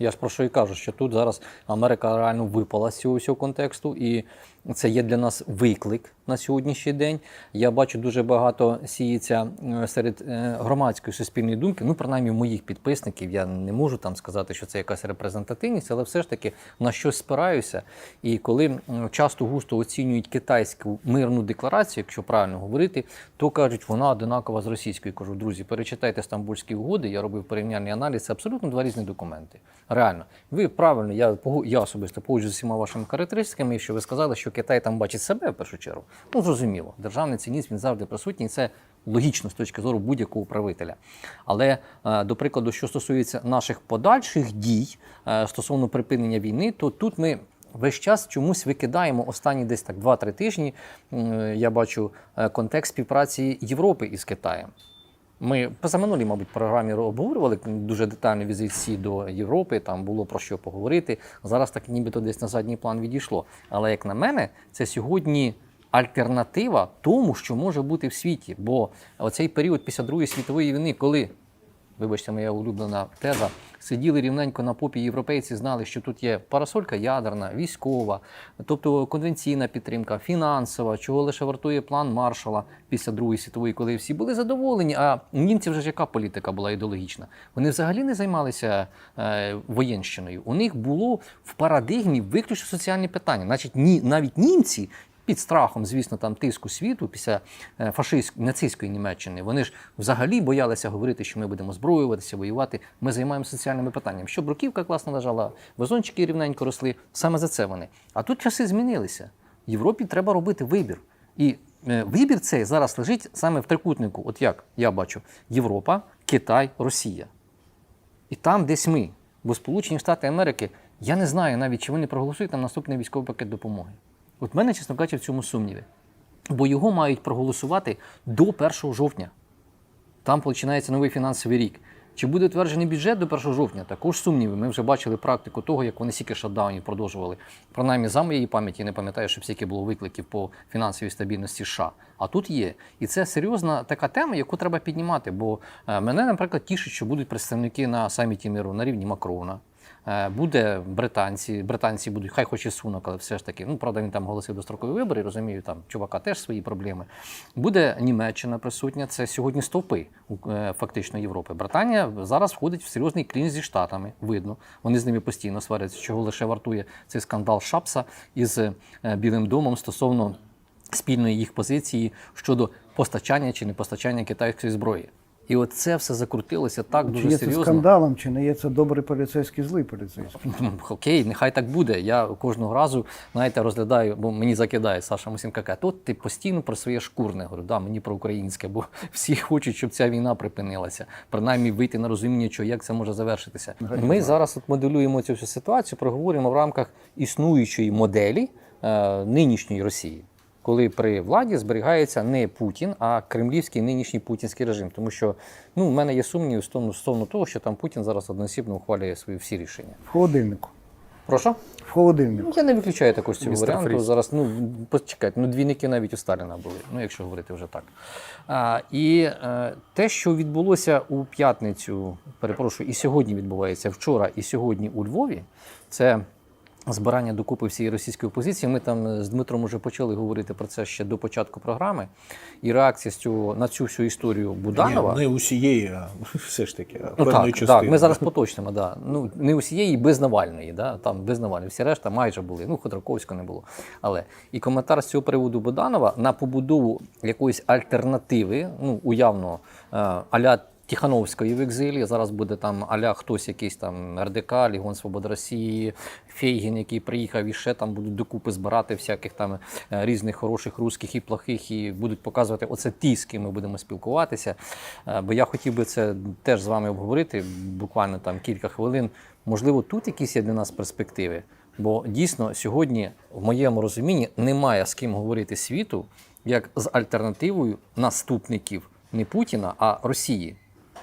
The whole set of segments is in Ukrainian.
Я ж про що і кажу, що тут зараз Америка реально випала з цього всього контексту, і це є для нас виклик на сьогоднішній день. Я бачу дуже багато сіється е, серед е, громадської суспільної думки. Ну, принаймні, моїх підписників. Я не можу там сказати, що це якась репрезентативність, але все ж таки на щось спираюся. І коли часто густо оцінюють китайську мирну декларацію, якщо правильно говорити, то кажуть, вона одинакова з російською. Кажу, друзі, перечитайте стамбульські угоди. Я робив порівняльний аналіз. Це абсолютно два різні документи. Реально, ви правильно, я я особисто погоджуюся з всіма вашими характеристиками, що ви сказали, що Китай там бачить себе в першу чергу. Ну зрозуміло, державний цінізм він завжди присутній. Це логічно з точки зору будь-якого правителя. Але е, до прикладу, що стосується наших подальших дій е, стосовно припинення війни, то тут ми. Весь час чомусь викидаємо останні десь так 2-3 тижні. Я бачу е, контекст співпраці Європи із Китаєм. Ми позаминулій, мабуть, програмі обговорювали дуже детально візит всі до Європи. Там було про що поговорити. Зараз так нібито десь на задній план відійшло. Але як на мене, це сьогодні альтернатива тому, що може бути в світі. Бо оцей період після Другої світової війни, коли вибачте, моя улюблена теза, сиділи рівненько на попі європейці, знали, що тут є парасолька ядерна, військова, тобто конвенційна підтримка, фінансова, чого лише вартує план Маршала після Другої світової, коли всі були задоволені. А у німців вже ж яка політика була ідеологічна? Вони взагалі не займалися е, воєнщиною. У них було в парадигмі виключно соціальні питання. Значить, ні, навіть німці під страхом, звісно, там тиску світу після е, фашистської нацистської Німеччини. Вони ж взагалі боялися говорити, що ми будемо зброюватися, воювати. Ми займаємося соціальними питаннями. Щоб бруківка класно лежала, вазончики рівненько росли. Саме за це вони. А тут часи змінилися. Європі треба робити вибір. І е, вибір цей зараз лежить саме в трикутнику. От як я бачу: Європа, Китай, Росія. І там десь ми. Бо Сполучені Штати Америки, я не знаю навіть, чи вони проголосують на наступний військовий пакет допомоги. От мене, чесно кажучи, в цьому сумніви. Бо його мають проголосувати до 1 жовтня. Там починається новий фінансовий рік. Чи буде утверджений бюджет до 1 жовтня? Також сумніви. Ми вже бачили практику того, як вони стільки шатдаунів продовжували. Принаймні, за моєї пам'яті не пам'ятаю, щоб стільки було викликів по фінансовій стабільності США. А тут є. І це серйозна така тема, яку треба піднімати. Бо е, мене, наприклад, тішить, що будуть представники на саміті миру на рівні Макрона. Е, Буде британці, британці будуть, хай хоч і сунок, але все ж таки, ну правда, він там голосив дострокові вибори, розумію, там чувака теж свої проблеми. Буде Німеччина присутня, це сьогодні стовпи е, фактично Європи. Британія зараз входить в серйозний клін зі Штатами, видно. Вони з ними постійно сваряться, чого лише вартує цей скандал Шапса із е, Білим домом стосовно спільної їх позиції щодо постачання чи не постачання китайської зброї. І от це все закрутилося так Чи дуже є це серйозно. скандалом, чи не є це добрий поліцейський, злий поліцейський? Ну, Окей, нехай так буде. Я кожного разу, знаєте, розглядаю, бо мені закидає Саша Мусінка, каже, тут ти постійно про своє шкурне. Говорю, да, мені про українське, бо всі хочуть, щоб ця війна припинилася. Принаймні вийти на розуміння, що як це може завершитися. Ми зараз от моделюємо цю всю ситуацію, проговорюємо в рамках існуючої моделі е, нинішньої Росії. Коли при владі зберігається не Путін, а кремлівський нинішній путінський режим. Тому що ну, в мене є сумніви стосовно того, що там Путін зараз одноосібно ухвалює свої всі рішення. В холодильнику. Прошу? В холодильнику. Ну, я не виключаю також цього Містер варіанту. Фріз. Зараз, ну, почекайте, ну, двійники навіть у Сталіна були, ну, якщо говорити вже так. А, і е, те, що відбулося у п'ятницю, перепрошую, і сьогодні відбувається вчора, і сьогодні у Львові, це збирання докупи всієї російської опозиції. Ми там з Дмитром вже почали говорити про це ще до початку програми. І реакція з цього, на цю всю історію Буданова. Ні, не усієї, а все ж таки, Ну, певної так, частини. так, ми зараз поточнимо, да. Ну, не усієї без Навальної, да, там без Навальної. Всі решта майже були. Ну, Ходорковського не було. Але і коментар з цього приводу Буданова на побудову якоїсь альтернативи, ну, уявно, е, аля Тихановської в екзилі. Зараз буде там аля хтось якийсь там РДК, Лігон Свободи Росії, Фейгін, який приїхав і ще там будуть докупи збирати всяких там е, різних хороших русських і плохих, і будуть показувати оце ті, з ким ми будемо спілкуватися. Е, Бо я хотів би це теж з вами обговорити буквально там кілька хвилин. Можливо, тут якісь є для нас перспективи. Бо дійсно сьогодні, в моєму розумінні, немає з ким говорити світу як з альтернативою наступників не Путіна, а Росії.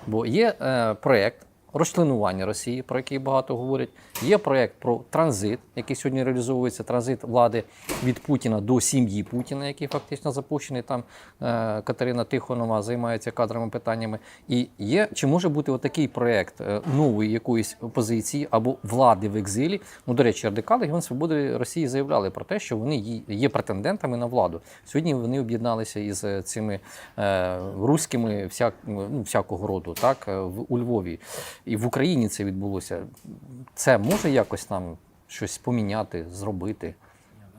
Бо є е, проєкт розчленування Росії, про який багато говорять. Є проект про транзит, який сьогодні реалізовується. Транзит влади від Путіна до сім'ї Путіна, який фактично запущений. Там е, Катерина Тихонова займається кадровими питаннями. І є чи може бути отакий проект е, нової якоїсь опозиції або влади в екзилі? Ну до речі, радикали Гіон Свободи Росії заявляли про те, що вони є- претендентами на владу. Сьогодні вони об'єдналися із е, цими е, руськими всяк, ну, всякого роду, так у Львові і в Україні це відбулося. Це може якось нам щось поміняти, зробити.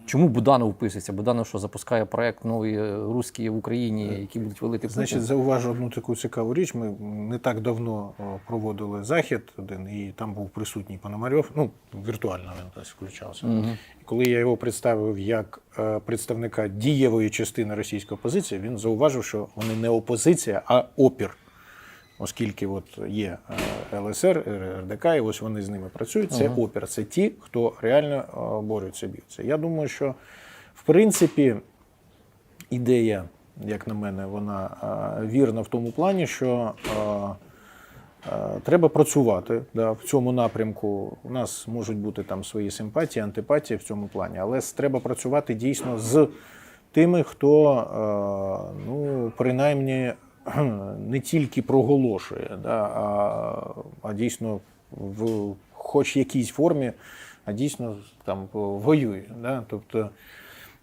Чому Буданов вписується? Буданов що запускає проект нові е, русські в Україні, які будуть велити Значить, зауважу одну таку цікаву річ. Ми не так давно проводили захід один, і там був присутній Пономарьов. Ну, віртуально він десь включався. І коли я його представив як е, представника дієвої частини російської опозиції, він зауважив, що вони не опозиція, а опір. Оскільки от є е, ЛСР, РДК, і ось вони з ними працюють. Це опір, це ті, хто реально е, борються, б'ються. Я думаю, що в принципі ідея, як на мене, вона е, вірна в тому плані, що треба працювати да, в цьому напрямку. У нас можуть бути там свої симпатії, антипатії в цьому плані, але треба працювати дійсно з тими, хто ну, принаймні не тільки проголошує, да, а, а дійсно в хоч якійсь формі, а дійсно там воює. Да? Тобто,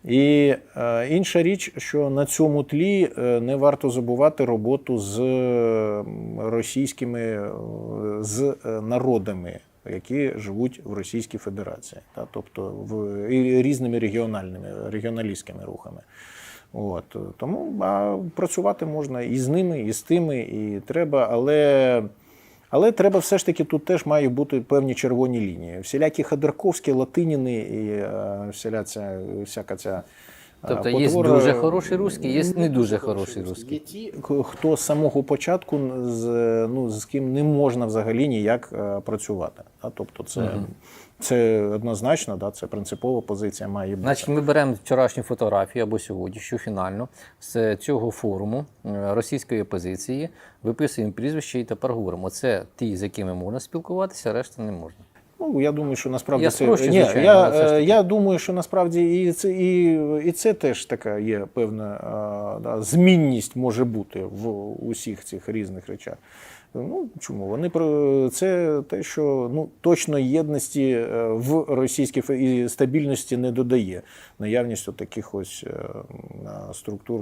і е, інша річ, що на цьому тлі е, не варто забувати роботу з е, російськими е, з народами, які живуть в Російській Федерації, та, тобто в і різними регіональними регіоналістськими рухами. От тому а працювати можна і з ними, і з тими, і треба, але. Але треба все ж таки тут теж мають бути певні червоні лінії. Всілякі Ходорковські, Латиніни і е, вся ця, всяка ця. Тобто є потвора- дуже хороший русський, є не дуже хороший Є ті, хто з самого початку з, ну, з ким не можна взагалі ніяк е, працювати. Тобто це, це однозначно, да? це принципова позиція має бути. Значить, ми беремо вчорашню фотографію або сьогоднішню фінальну з цього форуму е, російської опозиції, виписуємо прізвище і тепер говоримо. Це ті, з якими можна спілкуватися, решта не можна. Ну, я думаю, що насправді Я це спрощую, Ні, звичайно, я, але все ж е, таки. я думаю, що насправді і це, і, і це теж така є певна е, да, змінність може бути в усіх цих різних речах. Ну чому вони про це те, що ну точно єдності е, в російській і стабільності не додає наявність от таких ось структур